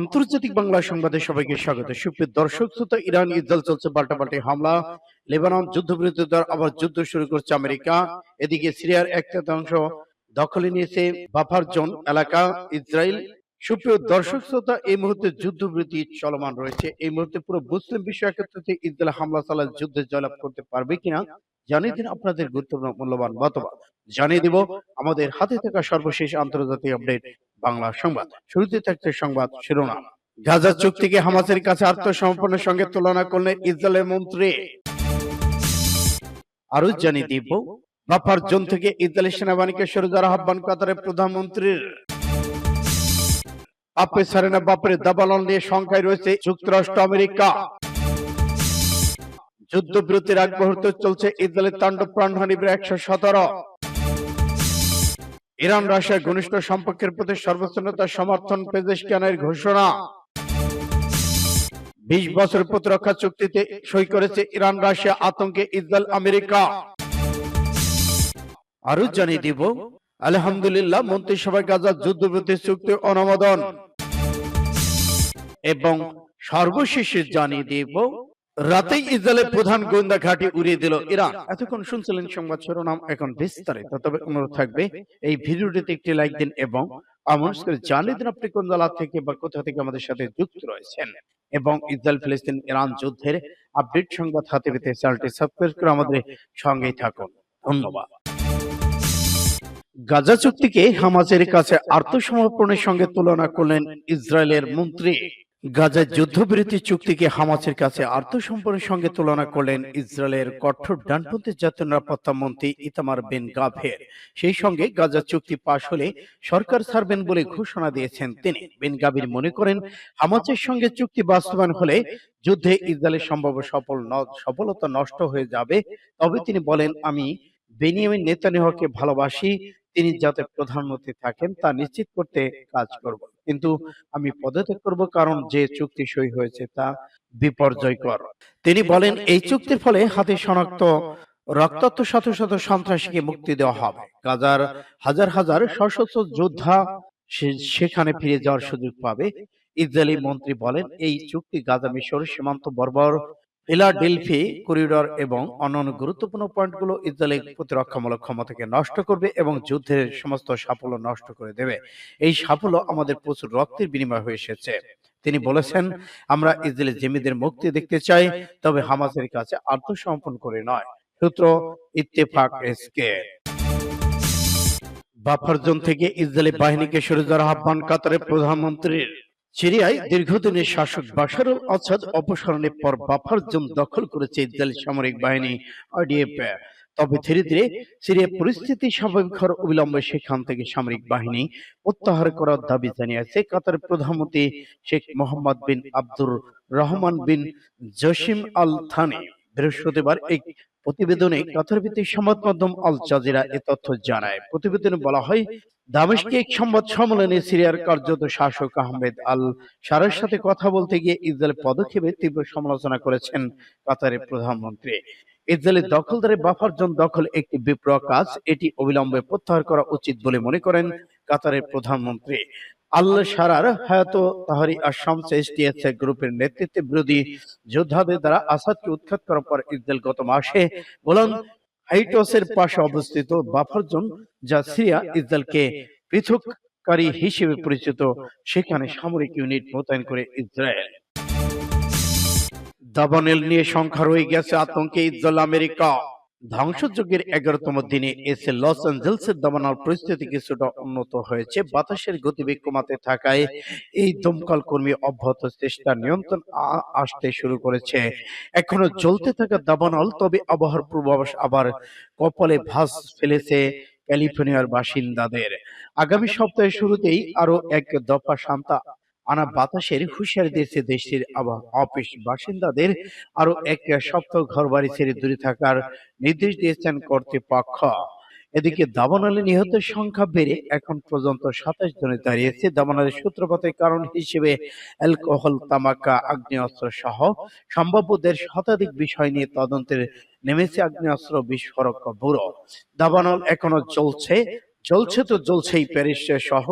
আন্তর্জাতিক বাংলা সংবাদে সবাইকে স্বাগত। সুপ্রিয় দর্শক, শ্রোতা, ইরান, ইসরায়েল চলছে পাল্টাপাল্টি হামলা। লেবানন যুদ্ধবিরতিদের আবার যুদ্ধ শুরু করছে আমেরিকা। এদিকে সিরিয়ার এক তৃতীয়াংশ দখলে নিয়েছে বাফার জোন এলাকা, ইসরায়েল। সুপ্রিয় দর্শক, শ্রোতা, এই মুহূর্তে যুদ্ধবিরতি চলমান রয়েছে। এই মুহূর্তে পুরো মুসলিম বিশ্ব একত্রিত ইসরায়েল হামলা চালায়, যুদ্ধে জয়লাভ করতে পারবে কিনা, জানিয়ে দিন আপনাদের গুরুত্বপূর্ণ মূল্যবান মতবাদ জানিয়ে দিব, আমাদের হাতে থাকা সর্বশেষ আন্তর্জাতিক আপডেট। বাংলা সংবাদ। শুরুতে থাকছে সংবাদ শিরোনাম। গাজা চুক্তিকে হামাসের কাছে আত্মসমর্পণের সঙ্গে তুলনা করলেন ইসরায়েলের মন্ত্রী। আরও জানিয়ে দিব, বাফার জোন থেকে ইসরায়েলি সেনাবাহিনীকে সরে যাওয়ার আহ্বান কাতারের প্রধানমন্ত্রীর। বাপে সারেনা বাপের দাবালন নিয়ে সংখ্যায় রয়েছে যুক্তরাষ্ট্র, আমেরিকা। যুদ্ধবিরতির আগ মুহূর্তে চলছে ইসরায়েলের তাণ্ডব প্রাণহানি একশো সতেরো। ইরান রাশিয়ার ঘনিষ্ঠ সম্পর্কের প্রতি সর্বোচ্চ নেতার সমর্থন পেজেশকিয়ানের ঘোষণা। বিশ বছর প্রতিরক্ষা চুক্তিতে সই করেছে ইরান, রাশিয়া, আতঙ্কে ইসরায়েল, আমেরিকা। আরও জানিয়ে দিব, আলহামদুলিল্লাহ মন্ত্রিসভায় গাজা যুদ্ধবিরতি চুক্তি অনুমোদন। এবং সর্বশেষে জানিয়ে দিব রাতেই ইসরায়েলের প্রধান গোয়েন্দা ঘাঁটি উড়িয়ে দিল ইরান। এতক্ষণ শুনছিলেন সংবাদ শিরোনাম এখন বিস্তারিত। তবে অনুরোধ থাকবে এই ভিডিওটিতে একটি লাইক দিন এবং আমার জানিয়ে দিন আপনি কোন জেলা থেকে বা কোথা থেকে আমাদের সাথে যুক্ত রয়েছেন। এবং ইসরায়েল ফিলিস্তিন ইরান যুদ্ধের আপডেট সংবাদ হাতে পেতে চ্যানেলটি সাবস্ক্রাইব করে আমাদের সঙ্গেই থাকুন। ধন্যবাদ। গাজা চুক্তিকে হামাজের কাছে আত্মসমর্পণের সঙ্গে তুলনা করলেন ইসরায়েলের মন্ত্রী। গাজার যুদ্ধবিরতি চুক্তিকে হামাসের কাছে আত্মসম্পর্কের সঙ্গে তুলনা করলেন ইসরায়েলের কঠোর ডানপন্থী জাতীয় নিরাপত্তা মন্ত্রী ইতামার বিন গাভের। সেই সঙ্গে গাজা চুক্তি পাশ হলে সরকার ছাড়বেন বলে ঘোষণা দিয়েছেন তিনি। বিন গাভীর মনে করেন হামাসের সঙ্গে চুক্তি বাস্তবায়ন হলে যুদ্ধে ইসরায়েলের সম্ভাব্য সফল সফলতা নষ্ট হয়ে যাবে। তবে তিনি বলেন আমি বেনিয়ামিন নেতানিয়াহুকে ভালোবাসি। তিনি যাতে প্রধানমন্ত্রী থাকেন তা নিশ্চিত করতে কাজ করব। কিন্তু আমি পদত্যাগ করব কারণ যে চুক্তি সই হয়েছে তা বিপর্যয়কর। তিনি বলেন এই চুক্তির ফলে হাতে শনাক্ত রক্তাক্ত শত শত সন্ত্রাসীকে মুক্তি দেওয়া হবে। গাজার হাজার হাজার সশস্ত্র যোদ্ধা সেখানে ফিরে যাওয়ার সুযোগ পাবে। ইসরায়েলি মন্ত্রী বলেন এই চুক্তি গাজা মিশর সীমান্ত বর্বর ফিলাডেলফি, করিডর এবং অন্যান্য গুরুত্বপূর্ণ পয়েন্টগুলো ইসরায়েলের প্রতিরক্ষামূলক ক্ষমতাকে নষ্ট করবে এবং যুদ্ধের সমস্ত সাফল্য নষ্ট করে দেবে। এই সাফল্য আমাদের প্রচুর রক্তের বিনিময় হয়ে এসেছে। তিনি বলেছেন, আমরা ইসরায়েলের জেমিদের মুক্তি দেখতে চাই, তবে হামাসের কাছে আত্মসমর্পণ করে নয়। সূত্র ইত্তেফাক এসকে। বাফার জোন থেকে ইসরায়েলি বাহিনীকে সরে যাওয়ার আহ্বান কাতারের প্রধানমন্ত্রীর। সিরিয়ায় দীর্ঘদিনের শাসক বাশারুল আসাদ অপসারণের পর বাফার জোন দখল করেছে ইসরায়েল সামরিক বাহিনী আইডিএফ তবে ধীরে ধীরে সিরিয়ার পরিস্থিতি স্বাভাবিক হওয়ার অবিলম্বে সেখান থেকে সামরিক বাহিনী প্রত্যাহার করার দাবি জানিয়েছে কাতার প্রধানমন্ত্রী Sheikh Mohammed bin Abdur Rahman bin Jassim Al Thani. বৃহস্পতিবার এক প্রতিবেদনে কাতার ভিত্তিক সংবাদ মাধ্যম আল জাজিরা এ তথ্য জানায়। প্রতিবেদনে বলা হয় দামেশকে এক সংবাদ সম্মেলনে সিরিয়ার কার্যত শাসক আহমেদ আল সারের সাথে কথা বলতে গিয়ে ইসরায়েল পদক্ষেপে তীব্র সমালোচনা করেছেন কাতারের প্রধানমন্ত্রী। ইসরায়েলের দখলদারে বাফার জোন দখল একটি বিপ্লব কাজ এটি অবিলম্বে প্রত্যাহার করা উচিত বলে মনে করেন কাতারের প্রধানমন্ত্রী। আল্লাহ সারার হায়াত তাহারি আসাম এসটিএস গ্রুপের নেতৃত্বে বিরোধী যোদ্ধাদের দ্বারা আসাদকে উৎখাত করার পর ইসরায়েল গত মাসে গোলান হাইটসের পাশে অবস্থিত বাফার জোন যা সিরিয়া ইসরায়েলকে পৃথককারী হিসেবে পরিচিত, সেখানে সামরিক ইউনিট মোতায়েন করে ইসরায়েল। দাবানেল নিয়ে সংখ্যা রয়ে গেছে আতঙ্কে ইসরায়েল আমেরিকা। ধ্বংসযজ্ঞের এগারোতম দিনে এসে লস অ্যাঞ্জেলসের দাবানল পরিস্থিতি কিছুটা উন্নত হয়েছে। বাতাসের গতিবেগ কমাতে থাকায় এই দমকল কর্মী অব্যাহত চেষ্টা নিয়ন্ত্রণ আসতে শুরু করেছে। এখনও জ্বলতে থাকা দাবানল, তবে আবহাওয়ার পূর্বাভাস আবার কপালে ভাস ফেলেছে ক্যালিফোর্নিয়ার বাসিন্দাদের। আগামী সপ্তাহের শুরুতেই আরও এক দফা শান্তা আনা বাতাসের হুঁশিয়ারি দিয়েছে দেশটির অফিস বাসিন্দাদের আরও এক সপ্তাহ ঘর বাড়ি ছেড়ে দূরে থাকার নির্দেশ দিয়েছেন কর্তৃপক্ষ। এদিকে দাবানলে নিহতের সংখ্যা বেড়ে এখন পর্যন্ত সাতাশ জনে দাঁড়িয়েছে। দাবানলের সূত্রপাতের কারণ হিসেবে অ্যালকোহল, তামাকা, আগ্নেয়াস্ত্র সহ সম্ভাব্য দেড় শতাধিক বিষয় নিয়ে তদন্তের নেমেছে আগ্নেয়াস্ত্র বিস্ফোরক ব্যুরো। দাবানল এখনও চলছে চলছে তো চলছেই প্যারিস সহ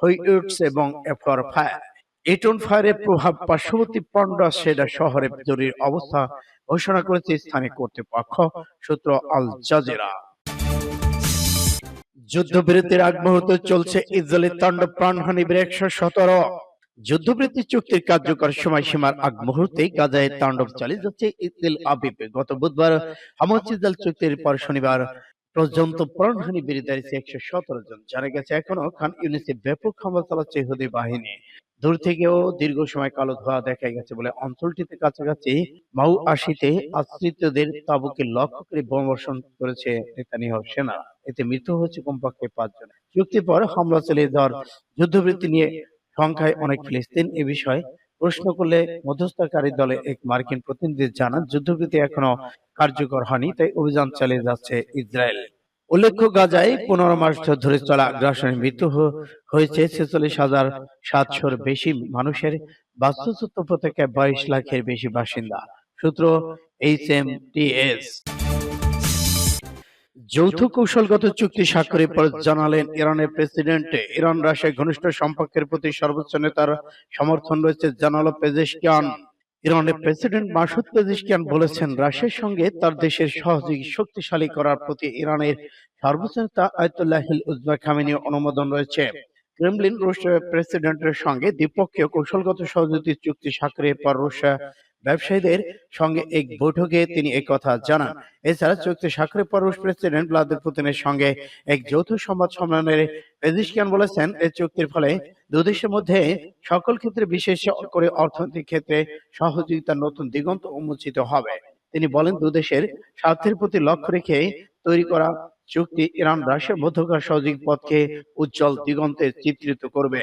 হইউডস এবং এফর ফায়ার। এটন ফায়ারের প্রভাব পার্শ্ববর্তী পন্ডা সেডা শহরে জরুরি অবস্থা ঘোষণা করেছে স্থানীয় কর্তৃপক্ষ, সূত্র আল জাজেরা। যুদ্ধবিরতির আগ মুহূর্তে চলছে ইসরায়েলের তাণ্ডব প্রাণহানি একশো সতেরো। যুদ্ধবৃত্তি চুক্তির কার্যকর সময়সীমার আগ মুহূর্তে গাজায় তাণ্ডব চালিয়ে যাচ্ছে ইসরায়েল আবিব। গত বুধবার হামাস ইসরায়েল চুক্তির পর শনিবার পর্যন্ত প্রাণহানি বেড়ে দাঁড়িয়েছে একশো সতেরো জন। জানা গেছে এখনও খান ইউনিসে ব্যাপক হামলা চালাচ্ছে ইহুদি বাহিনী। দূর থেকেও দীর্ঘ সময় কালো ধোয়া দেখা গেছে বলে অঞ্চলটিতে কাছাকাছি মাউ আশিতে আশ্রিতদের তাবুকে লক্ষ্য করে বোমাবর্ষণ করেছে নেতানিয়াহু সেনা। এতে মৃত্যু হয়েছে কমপক্ষে পাঁচজন চুক্তির পর হামলা চালিয়ে দেওয়ার যুদ্ধবৃত্তি নিয়ে সংখ্যায় অনেক ফিলিস্তিন এ বিষয়ে প্রশ্ন করলে মধ্যস্থকারী দলে এক মার্কিন প্রতিনিধি জানান যুদ্ধবৃত্তি এখনও কার্যকর হয়নি, তাই অভিযান চালিয়ে যাচ্ছে ইসরায়েল। উল্লেখ্য গাজায় পনেরো মাস ধরে চলা আগ্রাসনের মৃত্যু হয়েছে ছেচল্লিশ হাজার সাতশোর বেশি মানুষের বাস্তুচ্যুত উপত্যকায় বাইশ লাখের বেশি বাসিন্দা। সূত্র এইচ এম টি এস যৌথ কৌশলগত চুক্তি স্বাক্ষরের পর জানালেন ইরানের প্রেসিডেন্ট। ইরান রাশিয়া ঘনিষ্ঠ সম্পর্কের প্রতি সর্বোচ্চ নেতার সমর্থন রয়েছে জানালো পেজেশকিয়ান। ইরানের প্রেসিডেন্ট মাসুদ পেজিশকিয়ান বলেছেন, রাশিয়ার সঙ্গে তার দেশের সহযোগী শক্তিশালী করার প্রতি ইরানের সর্বোচ্চ নেতা আয়তুল্লাহিল উজবা খামেনি অনুমোদন রয়েছে। ক্রেমলিন রুশের প্রেসিডেন্টের সঙ্গে দ্বিপক্ষীয় কৌশলগত সহযোগিতা চুক্তি স্বাক্ষরের পর রুশিয়া ব্যবসায়ীদের সঙ্গে এক বৈঠকে তিনি একথা জানান। এছাড়া চুক্তি স্বাক্ষরের পর রুশ প্রেসিডেন্ট ভ্লাদিমির পুতিনের সঙ্গে এক যৌথ সংবাদ সম্মেলনে পেজিশকিয়ান বলেছেন। এই চুক্তির ফলে দুদেশের মধ্যে সকল ক্ষেত্রে বিশেষ করে অর্থনৈতিক ক্ষেত্রে সহযোগিতার নতুন দিগন্ত উন্মোচিত হবে। তিনি বলেন দুদেশের স্বার্থের প্রতি লক্ষ্য রেখে তৈরি করা চুক্তি ইরান রাশিয়ার মধ্যকার সহযোগী পথকে উজ্জ্বল দিগন্তে চিত্রিত করবে।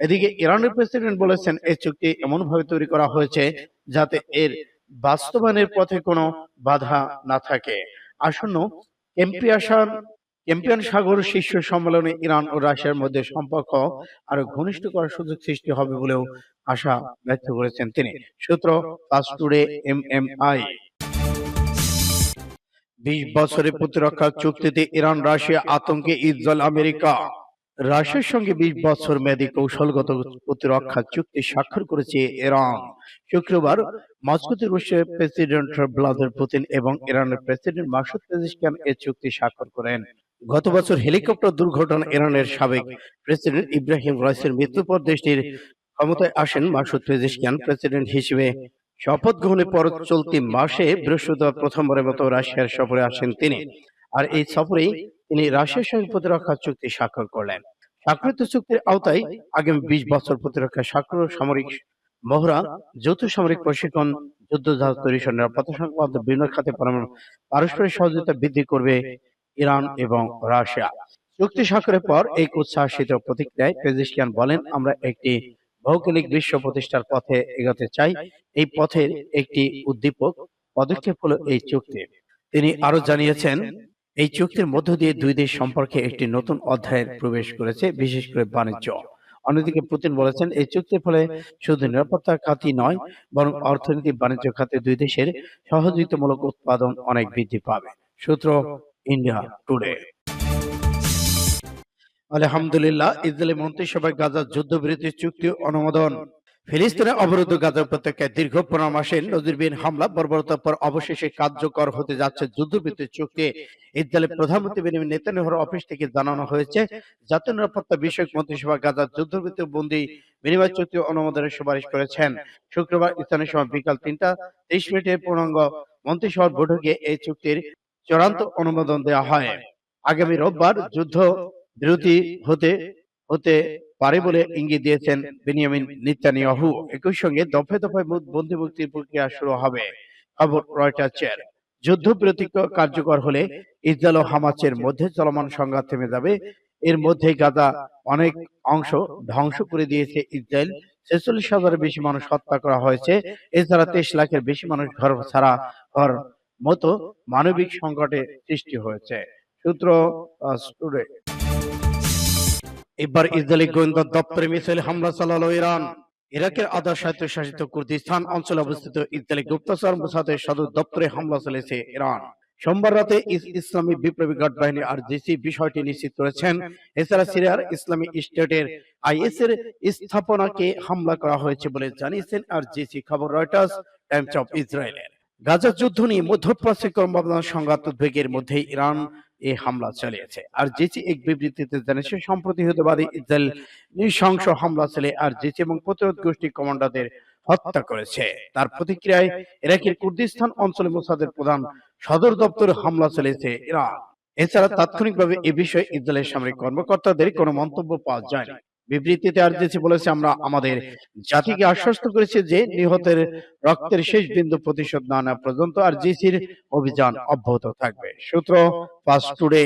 এদিকে ইরানের প্রেসিডেন্ট বলেছেন এই চুক্তি এমনভাবে তৈরি করা হয়েছে যাতে এর বাস্তবায়নের পথে কোনো বাধা না থাকে। আসন্ন ক্যাম্পিয়াসান ক্যাম্পিয়ন সাগর শীর্ষ সম্মেলনে ইরান ও রাশিয়ার মধ্যে সম্পর্ক আরও ঘনিষ্ঠ করার সুযোগ সৃষ্টি হবে বলেও আশা ব্যক্ত করেছেন তিনি। সূত্র টুডে এম এম আই বিশ বছরের প্রতিরক্ষা চুক্তিতে ইরান, রাশিয়া, আতঙ্কে ইসরায়েল আমেরিকা। রাশিয়ার সঙ্গে বিশ বছর মেয়াদী কৌশলগত প্রতিরক্ষা চুক্তি স্বাক্ষর করেছে ইরান। শুক্রবার মস্কোতে রুশের প্রেসিডেন্ট ভ্লাদিমির পুতিন এবং ইরানের প্রেসিডেন্ট মাসুদ পেজিশকিয়ান এই চুক্তি স্বাক্ষর করেন। গত বছর হেলিকপ্টার দুর্ঘটনা ইরানের সাবেক প্রেসিডেন্ট ইব্রাহিম রাইসের মৃত্যুর পর দেশটির ক্ষমতায় আসেন মাসুদ পেজিশকিয়ান প্রেসিডেন্ট হিসেবে। শপথ গ্রহণের পর চলতি মাসে বৃহস্পতিবার প্রথমবারের মতো রাশিয়ার সফরে আসেন তিনি। আর এই সফরেই তিনি রাশিয়ার সঙ্গে প্রতিরক্ষা চুক্তি স্বাক্ষর করলেন। স্বাক্ষরিত চুক্তির আওতায় আগামী বিশ বছর প্রতিরক্ষা স্বাক্ষর সামরিক মহড়া যৌথ সামরিক প্রশিক্ষণ যুদ্ধ জাহাজ তৈরি নিরাপত্তা সংক্রান্ত বিভিন্ন খাতে পারস্পরিক সহযোগিতা বৃদ্ধি করবে ইরান এবং রাশিয়া। চুক্তি স্বাক্ষরের পর এই উৎসাহিত প্রতিক্রিয়ায় পেজিশকিয়ান বলেন আমরা একটি ভৌগোলিক বিশ্ব প্রতিষ্ঠার পথে এগোতে চাই। এই পথের একটি উদ্দীপক পদক্ষেপ হলো এই চুক্তি। তিনি আরও জানিয়েছেন এই চুক্তির মধ্য দিয়ে দুই দেশ সম্পর্কে একটি নতুন অধ্যায়ের প্রবেশ করেছে বিশেষ করে বাণিজ্য। অন্যদিকে পুতিন বলেছেন এই চুক্তির ফলে শুধু নিরাপত্তা খাতই নয় বরং অর্থনীতি বাণিজ্য খাতে দুই দেশের সহযোগিতামূলক উৎপাদন অনেক বৃদ্ধি পাবে। সূত্র ইন্ডিয়া টুডে। আলহামদুলিল্লাহ ইসরায়েলি মন্ত্রিসভায় গাজার যুদ্ধবিরতি চুক্তি অনুমোদন। ফিলিস্তিনের অবরুদ্ধ গাজা উপত্যকায় দীর্ঘ পনেরো মাসের নজিরবিহীন হামলা, বর্বরতার পর অবশেষে কার্যকর হতে যাচ্ছে যুদ্ধবিরতি চুক্তি। ইসরায়েলের প্রধানমন্ত্রী বেনিয়ামিন নেতানিয়াহুর অফিস থেকে জানানো হয়েছে, জাতীয় নিরাপত্তা বিষয়ক মন্ত্রিসভা গাজার যুদ্ধবিরতি বন্দী বিনিময় চুক্তি অনুমোদনের সুপারিশ করেছেন। শুক্রবার স্থানীয় সময় বিকাল তিনটা তেইশ মিনিটে পূর্ণাঙ্গ মন্ত্রিসভার বৈঠকে এই চুক্তির চূড়ান্ত অনুমোদন দেওয়া হয়। আগামী রোববার যুদ্ধ বিরতি হতে হতে পারে বলে ইঙ্গিত দিয়েছেন বেনিয়ামিন নেতানিয়াহু। একই সঙ্গে দফে দফায় বন্দি মুক্তির প্রক্রিয়া শুরু হবে। খবর রয়টার্সের যুদ্ধবিরতি কার্যকর হলে ইসরায়েল ও হামাসের মধ্যে চলমান সংঘাত থেমে যাবে। এর মধ্যে গাজা অনেক অংশ ধ্বংস করে দিয়েছে ইসরায়েল। ছেচল্লিশ হাজারের বেশি মানুষ হত্যা করা হয়েছে। এছাড়া তেইশ লাখের বেশি মানুষ ঘর ছাড়া ঘর মতো মানবিক সংকটে সৃষ্টি হয়েছে। সূত্র এবার ইসরায়েলি গোয়েন্দা দপ্তরে মিসাইল হামলা চালালো ইরান। ইরাকের আধা স্বায়ত্তশাসিত কুর্দিস্তান অঞ্চলে অবস্থিত ইসরায়েলি গুপ্তচর মোসাদের সদর দপ্তরে হামলা চালিয়েছে ইরান। সোমবার রাতে ইসলামী বিপ্লবী গার্ড বাহিনী আর জিসি বিষয়টি নিশ্চিত করেছেন। এছাড়া সিরিয়ার ইসলামী স্টেটের আইএস এর স্থাপনাকে হামলা করা হয়েছে বলে জানিয়েছেন আর জিসি খবর রয়টার্স টাইমস অফ ইসরায়েলের। গাজা যুদ্ধ নিয়ে মধ্যপ্রাচ্যে ক্রমবর্ধমান সংঘাত উদ্বেগের মধ্যে ইরান এই হামলা চালিয়েছে। আর জেচি এক বিবৃতিতে জানিয়েছে সম্প্রতি হতবাদী ইসরায়েল নৃশংস হামলা চালিয়ে আর জেচি এবং প্রতিরোধ গোষ্ঠী কমান্ডারদের হত্যা করেছে। তার প্রতিক্রিয়ায় ইরাকের কুর্দিস্তান অঞ্চলে মোসাদের প্রধান সদর দপ্তরে হামলা চালিয়েছে ইরান। এছাড়া তাৎক্ষণিকভাবে এ বিষয়ে ইসরায়েলের সামরিক কর্মকর্তাদের কোনো মন্তব্য পাওয়া যায়নি। বিবৃতিতে আর আরজেসি বলেছে, আমরা আমাদের জাতিকে আশ্বস্ত করেছি যে নিহতের রক্তের শেষ বিন্দু প্রতিশোধ না নেওয়া পর্যন্ত আর জিসির অভিযান অব্যাহত থাকবে। সূত্র ফাস্ট টুডে।